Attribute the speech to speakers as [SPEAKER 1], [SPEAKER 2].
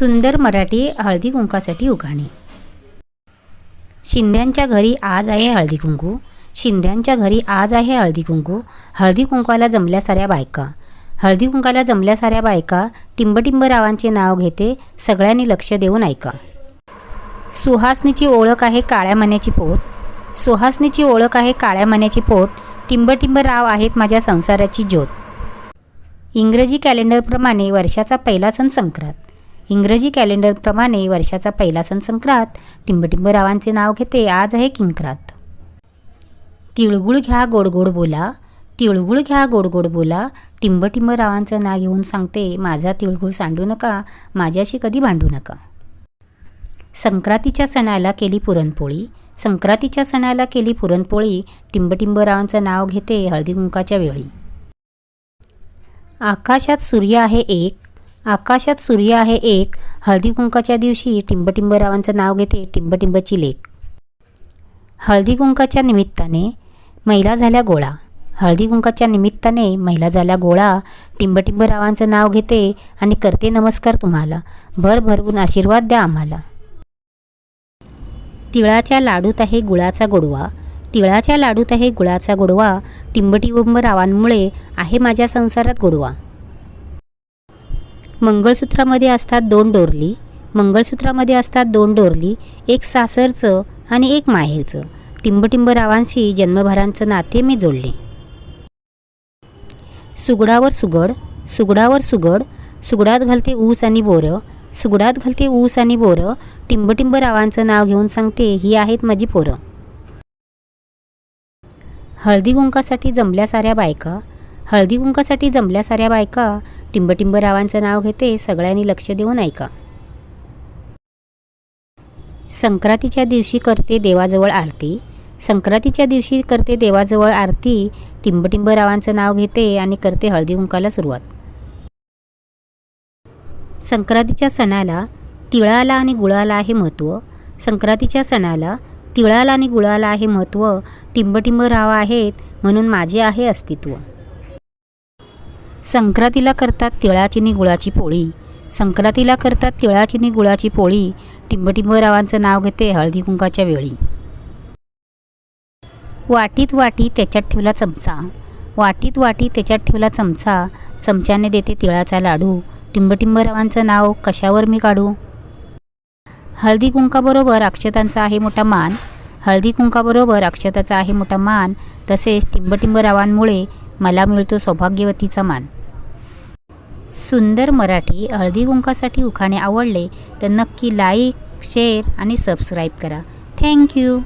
[SPEAKER 1] सुंदर मराठी हळदी कुंकासाठी उखाणे शिंद्यांच्या घरी आज आहे हळदी कुंकू. शिंद्यांच्या घरी आज आहे हळदी कुंकू. हळदी कुंकवाला जमल्या साऱ्या बायका. हळदी कुंकाला जमल्या साऱ्या बायका टिंबटिंब रावांचे नाव घेते सगळ्यांनी लक्ष देऊन ऐका. सुहासनीची ओळख आहे काळ्या मण्याची पोट. सुहासनीची ओळख आहे काळ्या मण्याची पोट. टिंबटिंब राव आहेत माझ्या संसाराची ज्योत. इंग्रजी कॅलेंडरप्रमाणे वर्षाचा पहिला सण संक्रांत. इंग्रजी कॅलेंडरप्रमाणे वर्षाचा पहिला सण संक्रांत. टिंबटिंब रावांचे नाव घेते आज आहे किंक्रात. तिळगुळ घ्या गोड गोड बोला. तिळगुळ घ्या गोड गोड बोला. टिंबटिंब रावांचं नाव घेऊन सांगते माझा तिळगुळ सांडू नका माझ्याशी कधी भांडू नका. संक्रांतीच्या सणाला केली पुरणपोळी. संक्रांतीच्या सणाला केली पुरणपोळी टिंबटिंब रावांचं नाव घेते हळदी कुंकाच्या वेळी. आकाशात सूर्य आहे एक आकाशात सूर्य आहे एक हळदी कुंकाच्या दिवशी टिंबटिंब रावांचं नाव घेते टिंबटिंबची लेक. हळदी कुंकाच्या निमित्ताने महिला झाल्या गोळा. हळदी कुंकाच्या निमित्ताने महिला झाल्या गोळा टिंबटिंब रावांचं नाव घेते आणि करते नमस्कार तुम्हाला. भरभरून आशीर्वाद द्या आम्हाला. तिळाच्या लाडूत आहे गुळाचा गोडवा. तिळाच्या लाडूत आहे गुळाचा गोडवा. टिंबटिंब रावांमुळे आहे माझ्या संसारात गोडवा. मंगळसूत्रामध्ये असतात दोन डोरली मंगळसूत्रामध्ये असतात दोन डोरली एक सासरचं आणि एक माहेरचं. टिंबटिंब रावांशी जन्मभरांचं नाते मी जोडले. सुगडावर सुगड सुगडावर सुगड सुगडात घालते ऊस आणि बोरं सुगडात घालते ऊस आणि बोरं टिंबटिंब रावांचं नाव घेऊन सांगते ही आहेत माझी पोरं. हळदी कुंकासाठी जमल्या साऱ्या बायका हळदी कुंकासाठी जमल्या साऱ्या बायका टिंबटिंब रावांचं नाव घेते सगळ्यांनी लक्ष देऊन ऐका. संक्रांतीच्या दिवशी करते देवाजवळ आरती. संक्रांतीच्या दिवशी करते देवाजवळ आरती टिंबटिंब रावांचं नाव घेते आणि करते हळदी कुंकाला सुरुवात. संक्रांतीच्या सणाला तिळाला आणि गुळाला आहे महत्त्व संक्रांतीच्या सणाला तिळाला आणि गुळाला आहे महत्त्व टिंबटिंब राव आहेत म्हणून माझे आहे अस्तित्व. संक्रांतीला करतात तिळाची नि गुळाची पोळी. संक्रांतीला करतात तिळाची नि गुळाची पोळी. टिंबटिंबरावांचं नाव घेते हळदी कुंकाच्या वेळी. वाटीत वाटी त्याच्यात ठेवला चमचा. वाटीत वाटी त्याच्यात ठेवला चमचा. चमच्याने देते तिळाचा लाडू. टिंबटिंबरावांचं नाव कशावर मी काढू? हळदी कुंकाबरोबर अक्षतांचा आहे मोठा मान. हळदी कुंकाबरोबर अक्षताचा आहे मोठा मान. तसेच टिंबटिंबरावांमुळे मला मिळतो सौभाग्यवतीचा मान. सुंदर मराठी हळदी कुंकासाठी उखाणे आवडले तर नक्की लाईक शेअर आणि सबस्क्राईब करा. Thank you